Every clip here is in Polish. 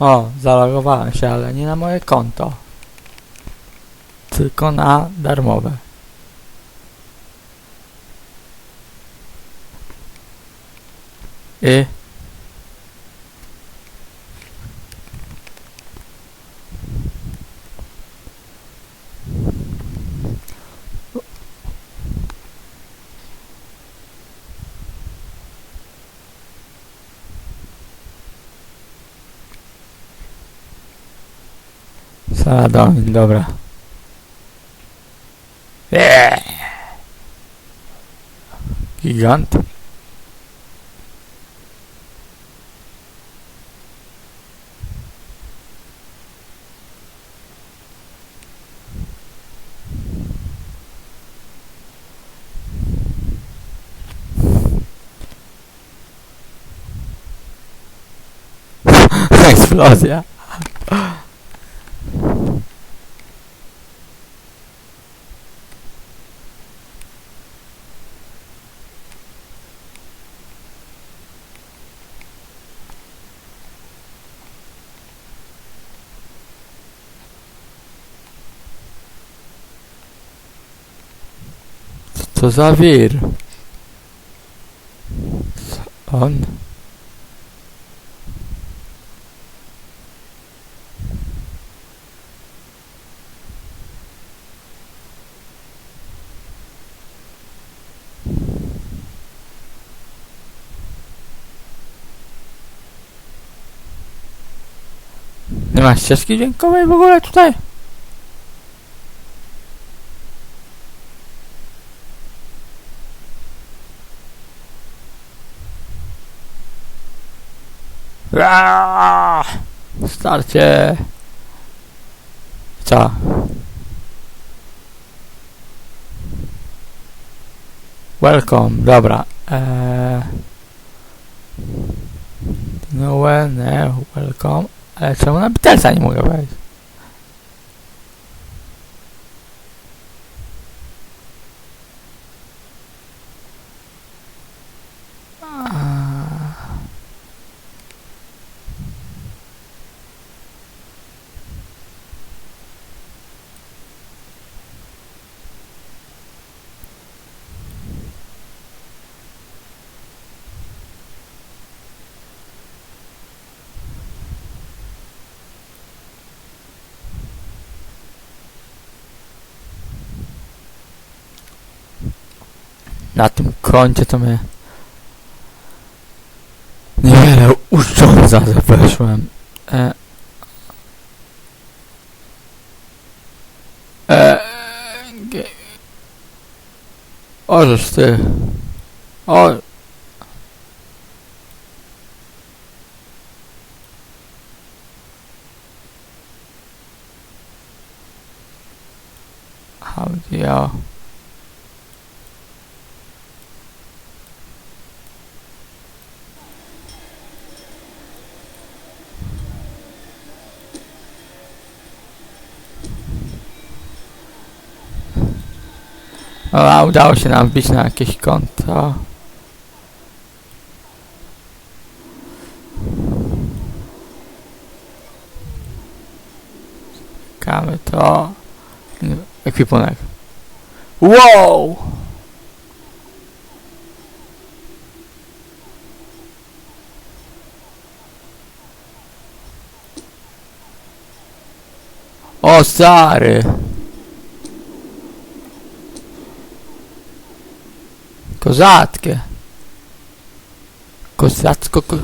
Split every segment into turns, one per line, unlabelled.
O, zalogowałem się, ale nie na moje konto. Tylko na darmowe. I Saladomin, dobra. Eee. Gigant. Eksplozja. Co za wir? Co on? Nie ma ścieżki dźwiękowej w ogóle tutaj? Starcie! Co? Welcome, dobra. Eee... No well, no, welcome. Ale czemu na Beatlesa nie mogę wejść? Na tym koncie to mnie niewiele uszcządza, że weszłem. E, e, ge, Ożeż ty. O. Audio. O, udało się nam wbić na jakieś konto. Kamy to. Ekwipunek. Wow! O stary! Kozackie. Kozacko... Ko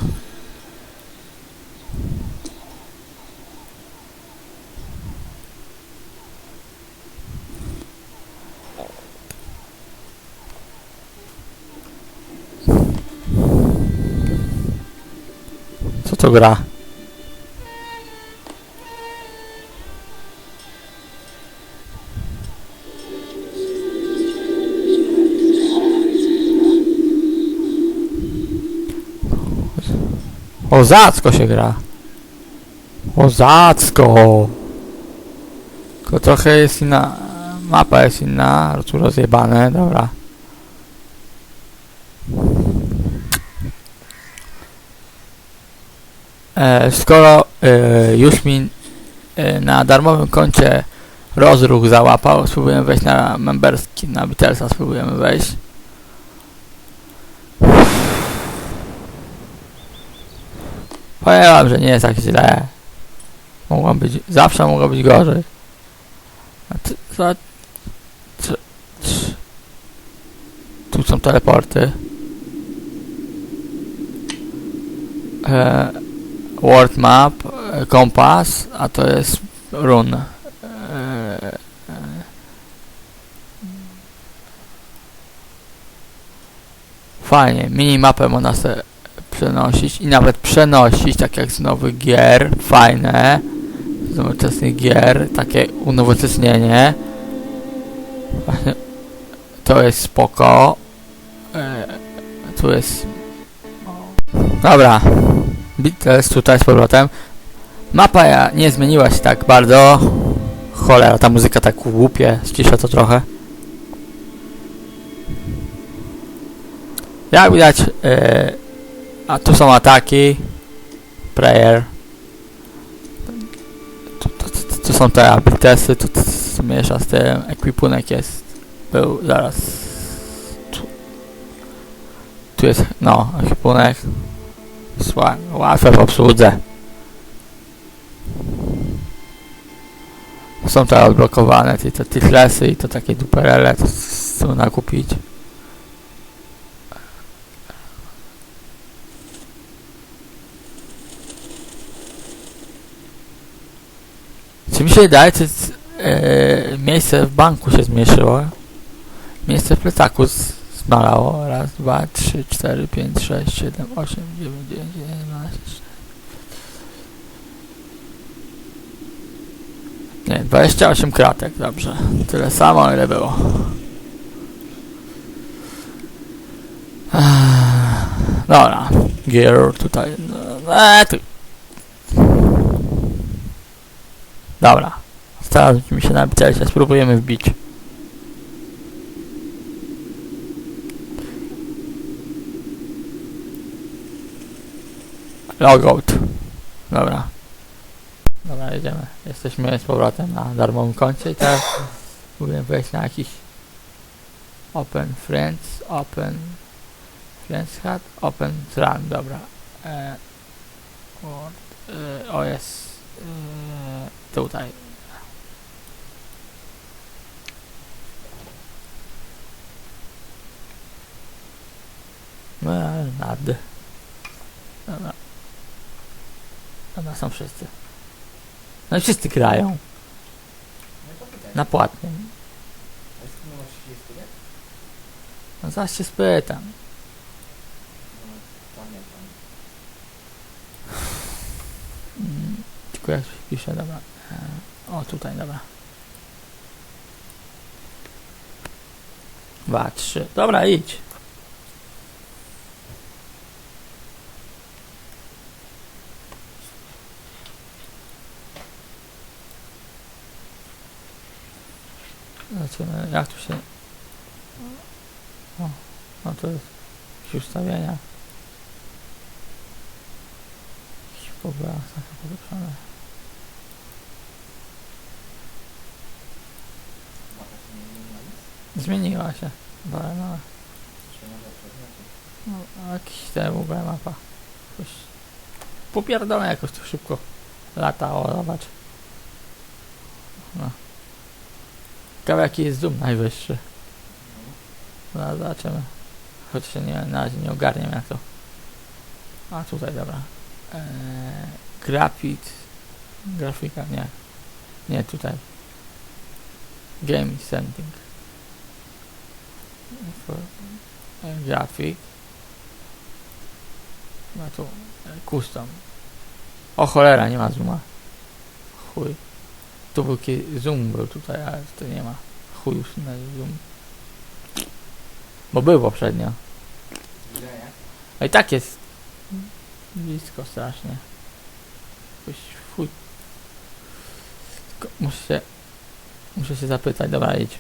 Co to gra? Ozacko się gra. Ozacko. Tylko trochę jest inna. Mapa jest inna. Tu rozjebane, dobra. E, skoro e, już mi e, na darmowym koncie rozruch załapał, spróbujemy wejść na memberski, na Beatlesa spróbujemy wejść. Powiem że nie jest tak źle. Mogło być, zawsze mogło być gorzej. A ty, za, c, c, tu są teleporty. E, world map, e, kompas, a to jest run. E, e, Fajnie, minimapę można sobie przenosić i nawet przenosić, tak jak z nowych gier, fajne, z nowoczesnych gier, takie unowocześnienie. To jest spoko. E, tu jest... Dobra, Beatles tutaj z powrotem. Mapa nie zmieniła się tak bardzo. Cholera, ta muzyka tak głupie, ścisza to trochę. Jak widać, e, a tu są ataki, prayer. Tu, tu, tu, tu są te abilitesy, tu, tu, tu miesza z tym, ekwipunek jest, był, zaraz. Tu, tu jest, no, ekwipunek. Sła- Łatwe w obsłudze. Są te odblokowane, te, te i to takie duperele, to chcą nakupić. Czy mi się wydaje, czy e, miejsce w banku się zmniejszyło? Miejsce w plecaku zmalało. Raz, dwa, trzy, cztery, pięć, sześć, siedem, osiem, dziewięć, dziewięć, dziewięć, dwanaście. Nie, 28 kratek, dobrze. Tyle samo, ile było. Dobra, gear tutaj. no, Eee, tu. Dobra, teraz mi się napisać, spróbujemy wbić. Logout. Dobra. Dobra, jedziemy. Jesteśmy z powrotem na darmowym koncie i teraz próbujemy wejść na jakiś Open Friends, Open Friends Hat, Open Run, dobra. E, Word, e, e, tutaj. No, nad. Dobra. Dobra, są wszyscy. No i wszyscy grają. Na płatnym. No zaraz się spytam. Tylko jak się pisze, dobra. O, tutaj, dobra. Dwa, trzy. Dobra, idź. Jak tu się... O, no to jest ustawienia. Jakieś pobrała, takie. Zmieniła się. Dobra, no. no jakiś w ogóle mapa. Jakoś popierdolę jakoś to szybko latało, zobacz. No. Ciekawe jaki jest zoom najwyższy. No zobaczymy. Choć się nie, na razie nie ogarniam jak to. A tutaj dobra. Eee, grafik. Grafika, nie. Nie tutaj. Game setting. E, grafik. No tu. Custom. O cholera, nie ma zooma. Chuj. Tu był zoom był tutaj, ale to nie ma. Chuj już na zoom. Bo był poprzednio. A i tak jest blisko strasznie. Jakoś chuj. Tylko muszę się, muszę się zapytać, dobra idź.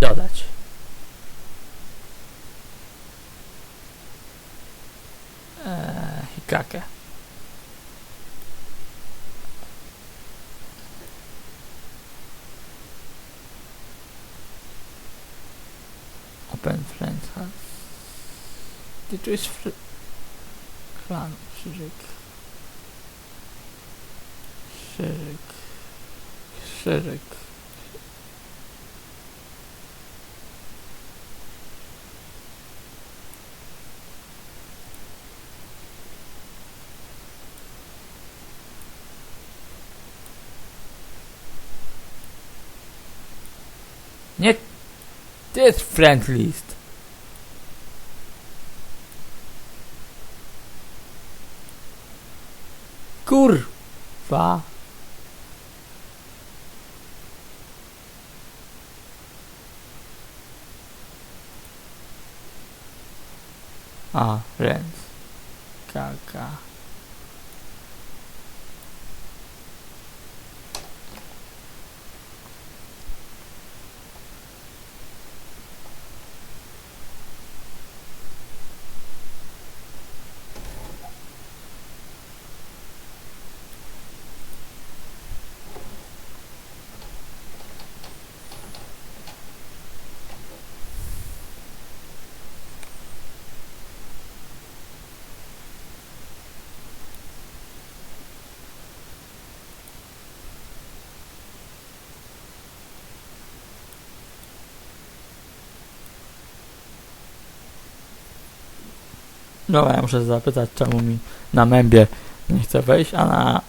Dodać. kakę. Open friends tu jest fr... Klan, krzyżyk. Krzyżyk. Krzyżyk. Nie... To jest friend list. Kurwa. A, friends. Kaka. No ja muszę zapytać, czemu mi na membie nie chce wejść, a na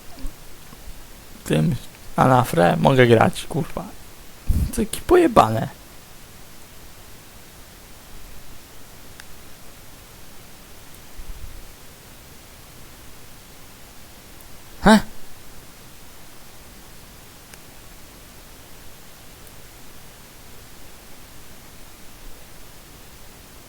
tym, a na fre mogę grać, kurwa. Takie pojebane.